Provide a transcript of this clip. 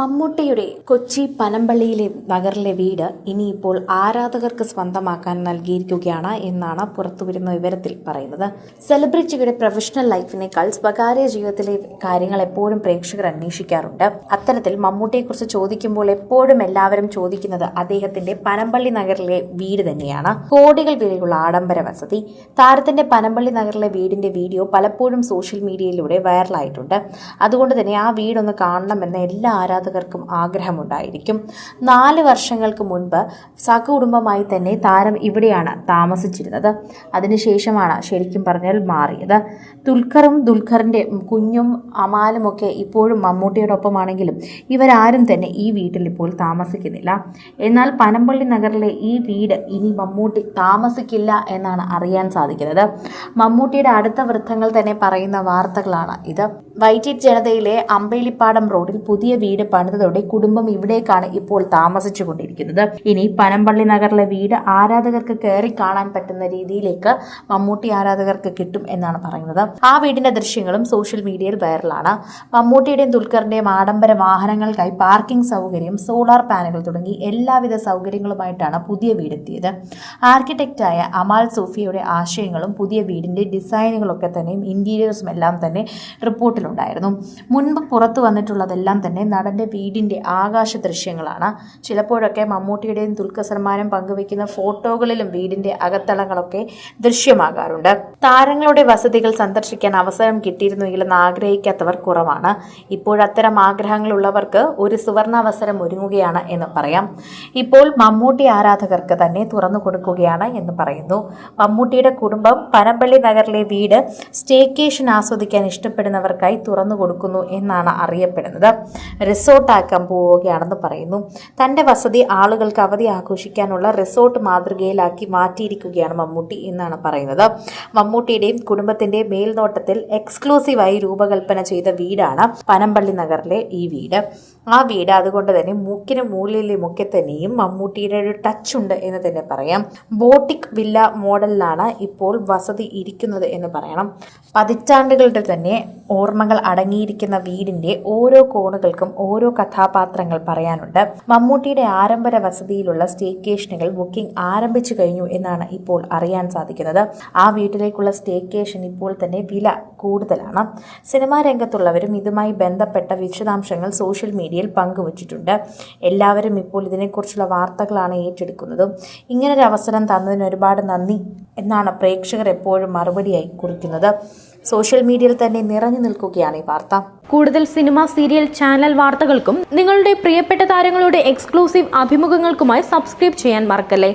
മമ്മൂട്ടിയുടെ കൊച്ചി പനമ്പള്ളിയിലെ നഗറിലെ വീട് ഇനിയിപ്പോൾ ആരാധകർക്ക് സ്വന്തമാക്കാൻ നൽകിയിരിക്കുകയാണ് എന്നാണ് പുറത്തുവരുന്ന വിവരത്തിൽ പറയുന്നത്. സെലിബ്രിറ്റിയുടെ പ്രൊഫഷണൽ ലൈഫിനേക്കാൾ സ്വകാര്യ ജീവിതത്തിലെ കാര്യങ്ങൾ എപ്പോഴും പ്രേക്ഷകർ അന്വേഷിക്കാറുണ്ട്. അത്തരത്തിൽ മമ്മൂട്ടിയെക്കുറിച്ച് ചോദിക്കുമ്പോൾ എപ്പോഴും എല്ലാവരും ചോദിക്കുന്നത് അദ്ദേഹത്തിന്റെ പനമ്പള്ളി നഗറിലെ വീട് തന്നെയാണ്. കോടികൾ വിലയുള്ള ആഡംബര വസതി. താരത്തിന്റെ പനമ്പള്ളി നഗറിലെ വീടിന്റെ വീഡിയോ പലപ്പോഴും സോഷ്യൽ മീഡിയയിലൂടെ വൈറലായിട്ടുണ്ട്. അതുകൊണ്ട് തന്നെ ആ വീടൊന്ന് കാണണമെന്ന് എല്ലാ ആരാധകർക്കും ആഗ്രഹമുണ്ടായിരിക്കും. നാല് വർഷങ്ങൾക്ക് മുൻപ് സഹകുടുംബമായി തന്നെ താരം ഇവിടെയാണ് താമസിച്ചിരുന്നത്. അതിനുശേഷമാണ് ശരിക്കും പറഞ്ഞാൽ മാറിയത്. ദുൽഖറും ദുൽഖറിന്റെ കുഞ്ഞും അമാലുമൊക്കെ ഇപ്പോഴും മമ്മൂട്ടിയോടൊപ്പമാണെങ്കിലും ഇവരാരും തന്നെ ഈ വീട്ടിൽ ഇപ്പോൾ താമസിക്കുന്നില്ല. എന്നാൽ പനമ്പള്ളി നഗറിലെ ഈ വീട് ഇനി മമ്മൂട്ടി താമസിക്കില്ല എന്നാണ് അറിയാൻ സാധിക്കുന്നത്. മമ്മൂട്ടിയുടെ അടുത്ത വൃത്തങ്ങൾ തന്നെ പറയുന്ന വാർത്തകളാണ് ഇത്. വൈറ്റിറ്റ് ജനതയിലെ അമ്പേലിപ്പാടം റോഡിൽ പുതിയ വീട് പണിതതോടെ കുടുംബം ഇവിടേക്കാണ് ഇപ്പോൾ താമസിച്ചു കൊണ്ടിരിക്കുന്നത് ഇനി പനമ്പള്ളി നഗറിലെ വീട് ആരാധകർക്ക് കയറി കാണാൻ പറ്റുന്ന രീതിയിലേക്ക് മമ്മൂട്ടി ആരാധകർക്ക് കിട്ടും എന്നാണ് പറയുന്നത്. ആ വീടിന്റെ ദൃശ്യങ്ങളും സോഷ്യൽ മീഡിയയിൽ വൈറലാണ്. മമ്മൂട്ടിയുടെയും ദുൽഖറിന്റെയും ആഡംബര വാഹനങ്ങൾക്കായി പാർക്കിംഗ് സൗകര്യം സോളാർ പാനലുകൾ തുടങ്ങി എല്ലാവിധ സൗകര്യങ്ങളുമായിട്ടാണ് പുതിയ വീടെത്തിയത്. ആർക്കിടെക്റ്റായ അമാൽ സൂഫിയുടെ ആശയങ്ങളും പുതിയ വീടിന്റെ ഡിസൈനുകളൊക്കെ തന്നെയും ഇന്റീരിയേഴ്സും എല്ലാം തന്നെ റിപ്പോർട്ടിലുണ്ടായിരുന്നു. മുൻപ് പുറത്തു വന്നിട്ടുള്ളതെല്ലാം തന്നെ നടന്റെ വീടിന്റെ ആകാശ ദൃശ്യങ്ങളാണ്. ചിലപ്പോഴൊക്കെ മമ്മൂട്ടിയുടെയും ദുൽഖർ സൽമാനും പങ്കുവയ്ക്കുന്ന ഫോട്ടോകളിലും വീടിന്റെ അകത്തളങ്ങളൊക്കെ ദൃശ്യമാകാറുണ്ട്. താരങ്ങളുടെ വസതികൾ സന്ദർശിക്കാൻ അവസരം കിട്ടിയിരുന്നുവെങ്കിലും ആഗ്രഹിക്കാത്തവർ കുറവാണ്. ഇപ്പോഴത്തരം ആഗ്രഹങ്ങളുള്ളവർക്ക് ഒരു സുവർണാവസരം ഒരുങ്ങുകയാണ് എന്ന് പറയാം. ഇപ്പോൾ മമ്മൂട്ടി ആരാധകർക്ക് തന്നെ തുറന്നു കൊടുക്കുകയാണ് എന്ന് പറയുന്നു. മമ്മൂട്ടിയുടെ കുടുംബം പനമ്പള്ളി നഗറിലെ വീട് സ്റ്റേക്കേഷൻ ആസ്വദിക്കാൻ ഇഷ്ടപ്പെടുന്നവർക്കായി തുറന്നു കൊടുക്കുന്നു എന്നാണ് അറിയപ്പെടുന്നത്. റിസോർട്ടാക്കാൻ പോവുകയാണെന്ന് പറയുന്നു. തന്റെ വസതി ആളുകൾക്ക് അവധി ആഘോഷിക്കാനുള്ള റിസോർട്ട് മാതൃകയിലാക്കി മാറ്റിയിരിക്കുകയാണ് മമ്മൂട്ടി എന്നാണ് പറയുന്നത്. മമ്മൂട്ടിയുടെയും കുടുംബത്തിന്റെ മേൽനോട്ടത്തിൽ എക്സ്ക്ലൂസീവായി രൂപകൽപ്പന ചെയ്ത വീടാണ് പനമ്പള്ളി നഗറിലെ ഈ വീട്. ആ വീട് അതുകൊണ്ട് തന്നെ മൂക്കിന് മൂലിലുമൊക്കെ തന്നെയും മമ്മൂട്ടിയുടെ ഒരു ടച്ച് ഉണ്ട് എന്ന് തന്നെ പറയാം. ബോട്ടിക് വില്ല മോഡലിലാണ് ഇപ്പോൾ വസതി ഇരിക്കുന്നത് എന്ന് പറയണം. പതിറ്റാണ്ടുകളുടെ തന്നെ ഓർമ്മകൾ അടങ്ങിയിരിക്കുന്ന വീടിന്റെ ഓരോ കോണുകൾക്കും ഓരോ കഥാപാത്രങ്ങൾ പറയാനുണ്ട്. മമ്മൂട്ടിയുടെ ആരംഭര വസതിയിലുള്ള സ്റ്റേക്കേഷനുകൾ ബുക്കിംഗ് ആരംഭിച്ചു കഴിഞ്ഞു എന്നാണ് ഇപ്പോൾ അറിയാൻ സാധിക്കുന്നത്. ആ വീട്ടിലേക്കുള്ള സ്റ്റേക്കേഷൻ ഇപ്പോൾ തന്നെ വില കൂടുതലാണ്. സിനിമാ രംഗത്തുള്ളവരും ഇതുമായി ബന്ധപ്പെട്ട വിശദാംശങ്ങൾ സോഷ്യൽ മീഡിയയിൽ പങ്കുവച്ചിട്ടുണ്ട്. എല്ലാവരും ഇപ്പോൾ ഇതിനെക്കുറിച്ചുള്ള വാർത്തകളാണ് ഏറ്റെടുക്കുന്നതും. ഇങ്ങനൊരു അവസരം തന്നതിന് ഒരുപാട് നന്ദി എന്നാണ് പ്രേക്ഷകർ എപ്പോഴും മറുപടിയായി കുറിക്കുന്നത്. സോഷ്യൽ മീഡിയയിൽ തന്നെ നിറഞ്ഞു നിൽക്കുകയാണ് ഈ വാർത്ത. കൂടുതൽ സിനിമ സീരിയൽ ചാനൽ വാർത്തകൾക്കും നിങ്ങളുടെ പ്രിയപ്പെട്ട താരങ്ങളുടെ എക്സ്ക്ലൂസീവ് അഭിമുഖങ്ങൾക്കുമായി സബ്സ്ക്രൈബ് ചെയ്യാൻ മറക്കല്ലേ?